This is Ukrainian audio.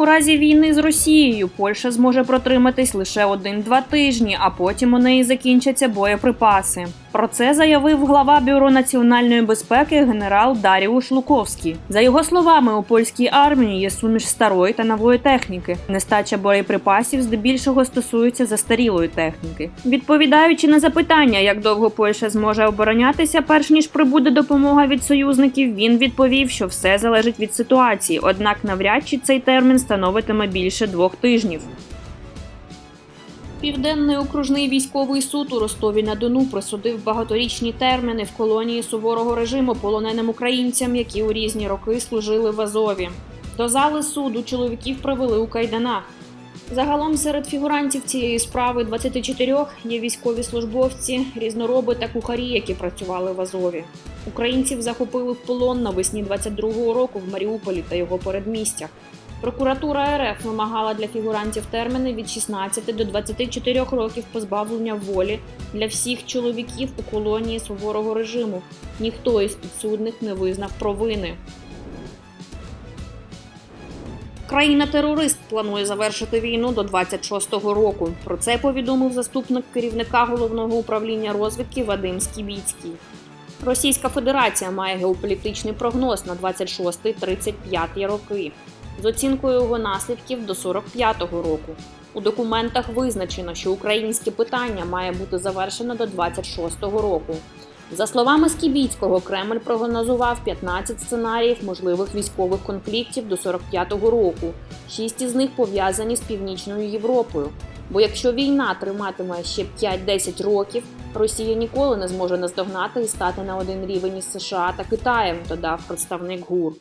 У разі війни з Росією Польща зможе протриматись лише один-два тижні, а потім у неї закінчаться боєприпаси. Про це заявив глава бюро національної безпеки генерал Даріуш Луковський. За його словами, у польській армії є суміш старої та нової техніки. Нестача боєприпасів здебільшого стосується застарілої техніки. Відповідаючи на запитання, як довго Польща зможе оборонятися, перш ніж прибуде допомога від союзників, він відповів, що все залежить від ситуації, однак навряд чи цей термін становитиме більше двох тижнів. Південний окружний військовий суд у Ростові на Дону присудив багаторічні терміни в колонії суворого режиму полоненим українцям, які у різні роки служили в Азові. До зали суду чоловіків привели у кайданах. Загалом серед фігурантів цієї справи 24 є військові службовці, різнороби та кухарі, які працювали в Азові. Українців захопили в полон навесні 22-го року в Маріуполі та його передмістях. Прокуратура РФ вимагала для фігурантів терміни від 16 до 24 років позбавлення волі для всіх чоловіків у колонії суворого режиму. Ніхто із підсудних не визнав провини. Країна-терорист планує завершити війну до 26-го року. Про це повідомив заступник керівника головного управління розвідки Вадим Скібіцький. Російська Федерація має геополітичний прогноз на 26-35 роки з оцінкою його наслідків до 45-го року. У документах визначено, що українське питання має бути завершено до 26-го року. За словами Скібіцького, Кремль прогнозував 15 сценаріїв можливих військових конфліктів до 45-го року. Шість із них пов'язані з Північною Європою. Бо якщо війна триматиме ще 5-10 років, Росія ніколи не зможе наздогнати і стати на один рівень із США та Китаєм, додав представник ГУР.